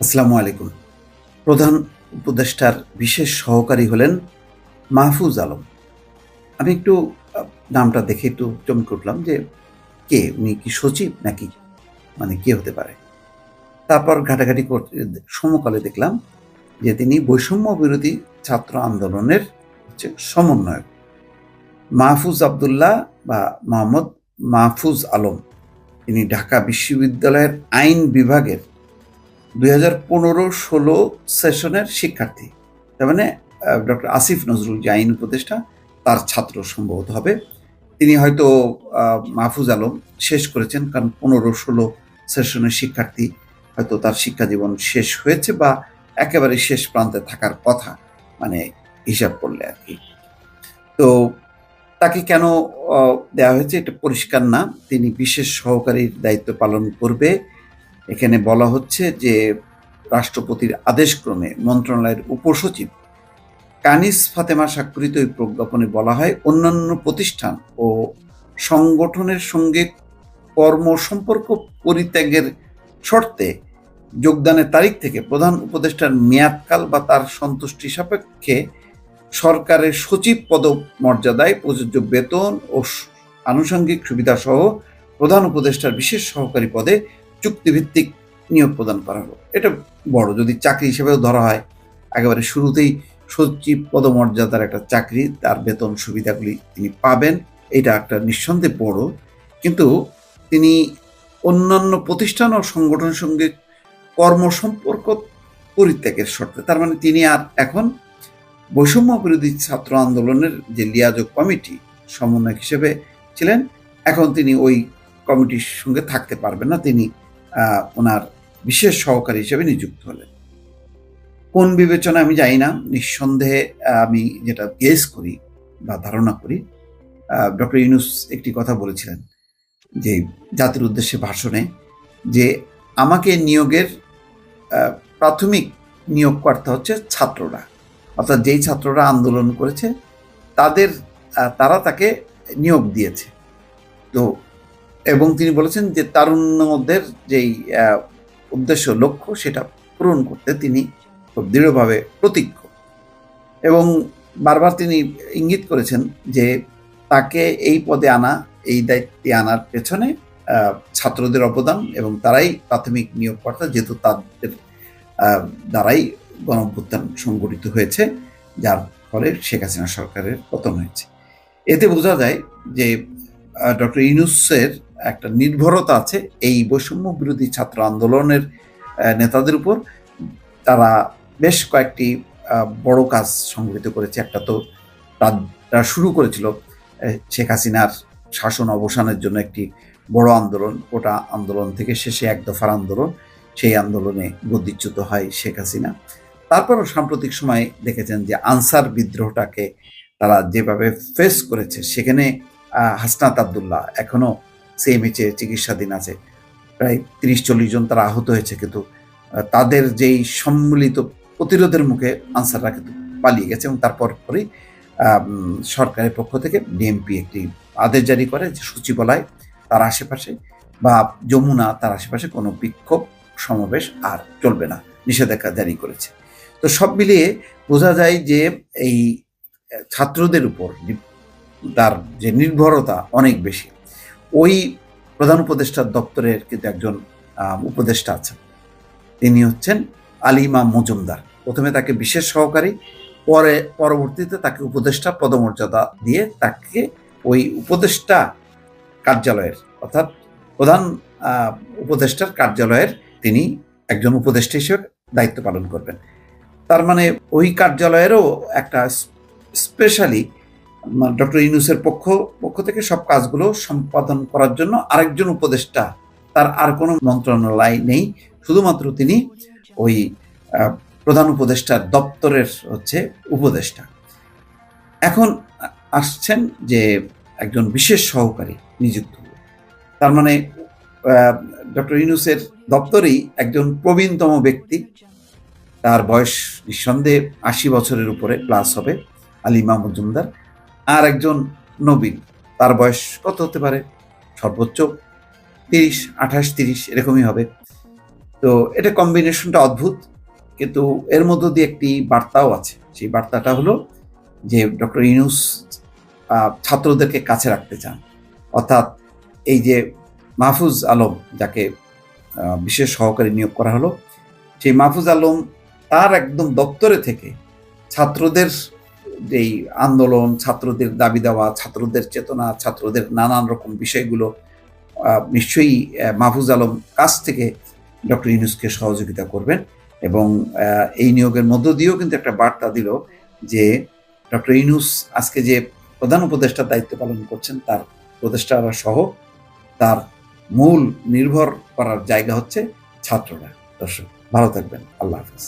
আসসালামু আলাইকুম। প্রধান উপদেষ্টার বিশেষ সহকারী হলেন মাহফুজ আলম। আমি একটু নামটা দেখে একটু চমকে উঠলাম যে কে, উনি কি সচিব নাকি? মানে কে হতে পারে? তারপর ঘাটাঘাটি করতে সমকালে দেখলাম যে তিনি বৈষম্য বিরোধী ছাত্র আন্দোলনের হচ্ছে সমন্বয়ক। মাহফুজ আবদুল্লাহ বা মোহাম্মদ মাহফুজ আলম, তিনি ঢাকা বিশ্ববিদ্যালয়ের আইন বিভাগের দুই হাজার পনেরো ষোলো সেশনের শিক্ষার্থী। তার মানে ডক্টর আসিফ নজরুল যে আইন উপদেষ্টা, তার ছাত্র সম্ভবত হবে। তিনি হয়তো মাহফুজ আলম শেষ করেছেন, কারণ পনেরো ষোলো সেশনের শিক্ষার্থী হয়তো তার শিক্ষা জীবন শেষ হয়েছে বা একেবারে শেষ প্রান্তে থাকার কথা মানে হিসাব করলে আর কি। তো তাকে কেন দেওয়া হয়েছে এটা পরিষ্কার না। তিনি বিশেষ সহকারীর দায়িত্ব পালন করবে। এখানে বলা হচ্ছে যে রাষ্ট্রপতির আদেশক্রমে মন্ত্রণালয়ের উপসচিব কানিস ফাতেমা স্বাক্ষরিত ওই প্রজ্ঞাপনে বলা হয় অন্যান্য প্রতিষ্ঠান ও সংগঠনের সঙ্গে কর্ম সম্পর্ক পরিত্যাগের শর্তে যোগদানের তারিখ থেকে প্রধান উপদেষ্টার মেয়াদকাল বা তার সন্তুষ্টি সাপেক্ষে সরকারের সচিব পদ মর্যাদায় প্রযোজ্য বেতন ও আনুষঙ্গিক সুবিধা সহ প্রধান উপদেষ্টার বিশেষ সহকারী পদে চুক্তিভিত্তিক নিয়োগ প্রদান করা হলো। এটা বড়, যদি চাকরি হিসেবেও ধরা হয়, একেবারে শুরুতেই সচিব পদমর্যাদার একটা চাকরি, তার বেতন সুবিধাগুলি তিনি পাবেন, এটা একটা নিঃসন্দেহে বড়। কিন্তু তিনি অন্যান্য প্রতিষ্ঠান ও সংগঠনের সঙ্গে কর্মসম্পর্ক পরিত্যাগের শর্তে, তার মানে তিনি আর এখন বৈষম্য বিরোধী ছাত্র আন্দোলনের যে লিয়াজক কমিটি সমন্বয়ক হিসেবে ছিলেন, এখন তিনি ওই কমিটির সঙ্গে থাকতে পারবেন না। তিনি ওনার বিশেষ সহকারী হিসেবে নিযুক্ত হলেন। কোন বিবেচনা আমি জানি না, নিঃসন্দেহে আমি যেটা গেস করি বা ধারণা করি ডক্টর ইউনুস একটি কথা বলেছিলেন যে জাতির উদ্দেশ্যে ভাষণে যে আমাকে নিয়োগের প্রাথমিক নিয়োগকর্তা হচ্ছে ছাত্ররা। অর্থাৎ যেই ছাত্ররা আন্দোলন করেছে, তাদের তারা তাকে নিয়োগ দিয়েছে। তো এবং তিনি বলেছেন যে তারুণ্যদের যেই উদ্দেশ্য, লক্ষ্য, সেটা পূরণ করতে তিনি খুব দৃঢ়ভাবে প্রতিজ্ঞ। এবং বারবার তিনি ইঙ্গিত করেছেন যে তাকে এই পদে আনা, এই দায়িত্বে আনার পেছনে ছাত্রদের অবদান এবং তারাই প্রাথমিক নিয়োগকর্তা, যেহেতু তাদের দ্বারাই গণঅভ্যুত্থান সংগঠিত হয়েছে, যার ফলে শেখ হাসিনা সরকারের পতন হয়েছে। এতে বোঝা যায় যে ডক্টর ইউনুসের একটা নির্ভরতা আছে এই বৈষম্য বিরোধী ছাত্র আন্দোলনের নেতাদের উপর। তারা বেশ কয়েকটি বড় কাজ সংগঠিত করেছে। একটা তো তার- শুরু করেছিল শেখ হাসিনার শাসন অবসানের জন্য একটি বড় আন্দোলন ওটা আন্দোলন থেকে শেষে এক দফার আন্দোলন। সেই আন্দোলনে গদিচ্যুত হয় শেখ হাসিনা। তারপরও সাম্প্রতিক সময়ে দেখেছেন যে আনসার বিদ্রোহটাকে তারা যেভাবে ফেস করেছে, সেখানে হাসনাত আবদুল্লাহ এখনও সিএমএইচে চিকিৎসাধীন আছে। প্রায় তিরিশ চল্লিশ জন তারা আহত হয়েছে কিন্তু তাদের যেই সম্মিলিত প্রতিরোধের মুখে আনসাররা কিন্তু পালিয়ে গেছে এবং তারপর পরেই সরকারের পক্ষ থেকে ডিএমপি একটি আদেশ জারি করে যে সচিবালয়, তার আশেপাশে বা যমুনা, তার আশেপাশে কোনো বিক্ষোভ সমাবেশ আর চলবে না, নিষেধাজ্ঞা জারি করেছে। তো সব মিলিয়ে বোঝা যায় যে এই ছাত্রদের উপর তার যে নির্ভরতা অনেক বেশি। ওই প্রধান উপদেষ্টার দপ্তরের কিন্তু একজন উপদেষ্টা আছেন। তিনি হচ্ছেন আলিমা মজুমদার। প্রথমে তাকে বিশেষ সহকারী, পরে, পরবর্তীতে তাকে উপদেষ্টা পদমর্যাদা দিয়ে তাকে ওই উপদেষ্টা কার্যালয়ের, অর্থাৎ প্রধান উপদেষ্টার কার্যালয়ের তিনি একজন উপদেষ্টা হিসেবে দায়িত্ব পালন করবেন। তার মানে ওই কার্যালয়েরও একটা স্পেশালি ডক্টর ইউনুসের পক্ষ পক্ষ থেকে সব কাজগুলো সম্পাদন করার জন্য আরেকজন উপদেষ্টা, তার আর কোনো মন্ত্রণালয় নেই। শুধুমাত্র তিনি ওই প্রধান উপদেষ্টার দপ্তরের হচ্ছে উপদেষ্টা। এখন আসছেন যে একজন বিশেষ সহকারী নিযুক্ত। তার মানে ডক্টর ইউনুসের দপ্তরেই একজন প্রবীণতম ব্যক্তি। তার বয়স নিঃসন্দেহে আশি বছরের উপরে প্লাস হবে, আলী আলিমা মজুমদার আর একজন নবীন। তার বয়স কত হতে পারে? সর্বোচ্চ তিরিশ, আঠাশ, তিরিশ, এরকমই হবে। তো এটা কম্বিনেশনটা অদ্ভুত, কিন্তু এর মধ্য দিয়ে একটি বার্তাও আছে। সেই বার্তাটা হলো যে ডক্টর ইনুস ছাত্রদেরকে কাছে রাখতে চান। অর্থাৎ এই যে মাহফুজ আলম, যাকে বিশেষ সহকারী নিয়োগ করা হলো, সেই মাহফুজ আলম তার একদম দপ্তরে থেকে ছাত্রদের যেই আন্দোলন, ছাত্রদের দাবি দেওয়া, ছাত্রদের চেতনা, ছাত্রদের নানান রকম বিষয়গুলো নিশ্চয়ই মাহফুজ আলম কাছ থেকে ডক্টর ইউনুসকে সহযোগিতা করবেন এবং এই নিয়োগের মধ্য দিয়েও কিন্তু একটা বার্তা দিল যে ডক্টর ইউনুস আজকে যে প্রধান উপদেষ্টার দায়িত্ব পালন করছেন, তার উপদেষ্টারা সহ তার মূল নির্ভর করার জায়গা হচ্ছে ছাত্ররা। দর্শক, ভালো থাকবেন। আল্লাহ হাফেজ।